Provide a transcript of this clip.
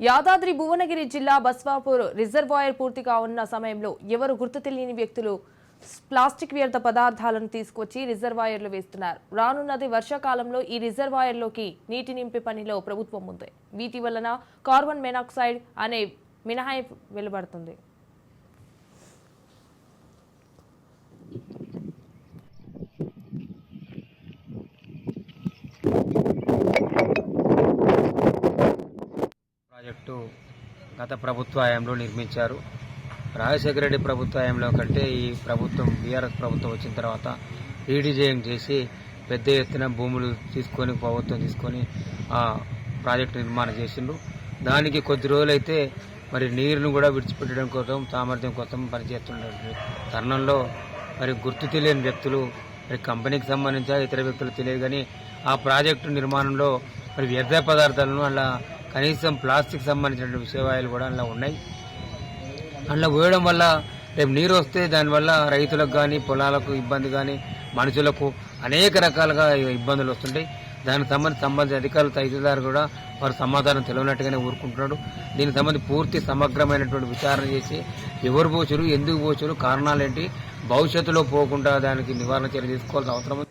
యాదాద్రి భువనగిరి జిల్లా బస్వాపూర్ రిజర్వాయర్ పూర్తిగా ఉన్న సమయంలో ఎవరు గుర్తు తెలియని వ్యక్తులు ప్లాస్టిక్ వ్యర్థ పదార్థాలను తీసుకొచ్చి రిజర్వాయర్లు వేస్తున్నారు. రానున్నది వర్షాకాలంలో ఈ రిజర్వాయర్లోకి నీటి నింపే పనిలో ప్రభుత్వం ఉంది. వీటి వలన కార్బన్ మెనాక్సైడ్ అనే మినహాయింపు వెలువడుతుంది. ప్రాజెక్టు గత ప్రభుత్వ హయాంలో నిర్మించారు. రాజశేఖర రెడ్డి ప్రభుత్వ హయాంలో కంటే ఈ ప్రభుత్వం బీఆర్ఎస్ ప్రభుత్వం వచ్చిన తర్వాత రీడిజైన్ చేసి పెద్ద ఎత్తున భూములు తీసుకొని ప్రభుత్వం తీసుకొని ఆ ప్రాజెక్టు నిర్మాణం చేసిండు దానికి కొద్ది రోజులైతే మరి నీరును కూడా విడిచిపెట్టడం కోసం సామర్థ్యం కోసం పనిచేస్తున్న తరుణంలో మరి గుర్తు తెలియని వ్యక్తులు మరి కంపెనీకి సంబంధించిన ఇతర వ్యక్తులు తెలియదు కానీ ఆ ప్రాజెక్టు నిర్మాణంలో మరి వ్యర్థ పదార్థాలను అలా కనీసం ప్లాస్టిక్ సంబంధించినటువంటి విషయవాయులు కూడా అందులో ఉన్నాయి. అందులో పోయడం వల్ల రేపు నీరు వస్తే దానివల్ల రైతులకు కానీ పొలాలకు ఇబ్బంది కానీ మనుషులకు అనేక రకాలుగా ఇబ్బందులు వస్తుంటాయి. దానికి సంబంధించి సంబంధించిన అధికారులు తహసీల్దార్ కూడా వారు సమాధానం తెలియనట్టుగానే ఊరుకుంటున్నాడు. దీనికి సంబంధించి పూర్తి సమగ్రమైనటువంటి విచారణ చేసి ఎవరు పోచరు ఎందుకు పోచరు కారణాలు ఏంటి భవిష్యత్తులో పోకుండా దానికి నివారణ చర్య తీసుకోవాల్సిన అవసరం ఉంది.